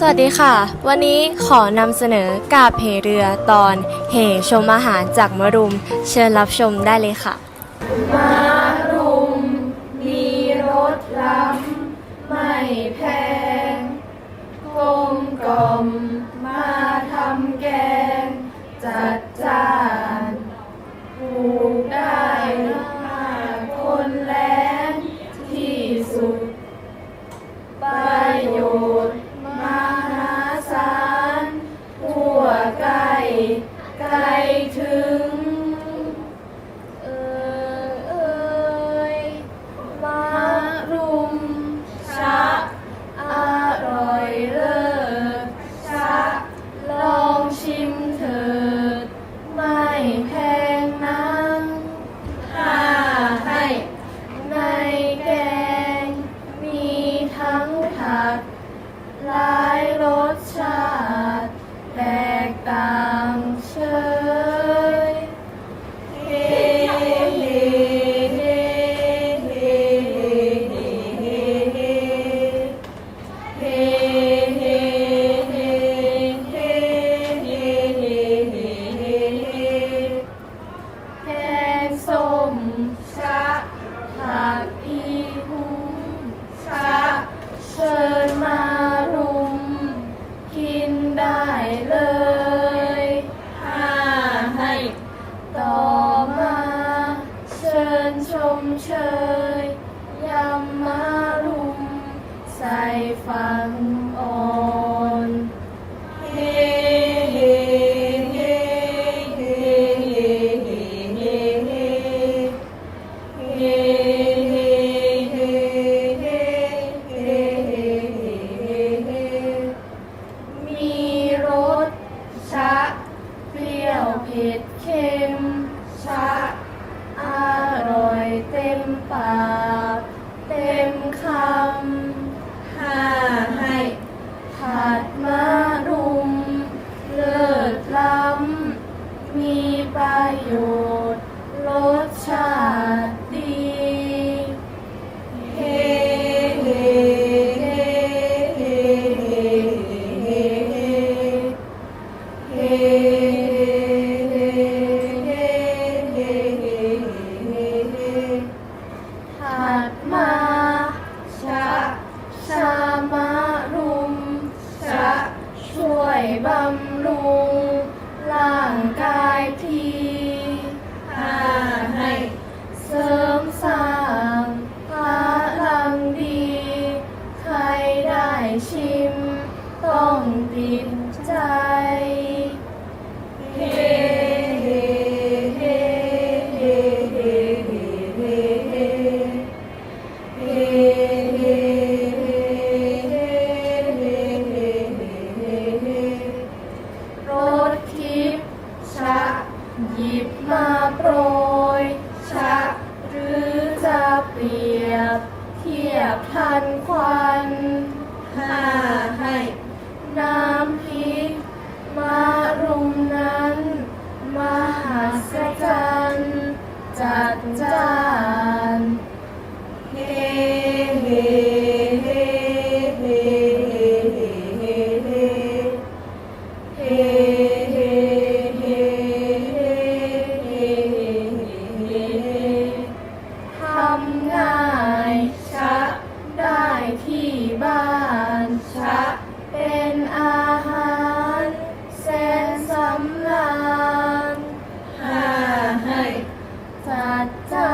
สวัสดีค่ะ วันนี้ขอนำเสนอกาบเหเรือตอนเหชมอาหารจากมะรุม เชิญรับชมได้เลยค่ะมารุมมีรสล้ำไม่แพงกลมกล่อมมาทำแกง จัดจานปลูกได้มากคนแรงที่สุดประโยชน์ Hey. ใส่ฟัง ศล้ำ มีประโยชน์รสชาติดีเฮ้เฮ้เฮ้เฮ้เฮเฮเฮเฮเฮเฮเฮเฮเฮ้ถัดมาชะชามะรุมชะช่วยบำ Oh. ทันควัน Tata.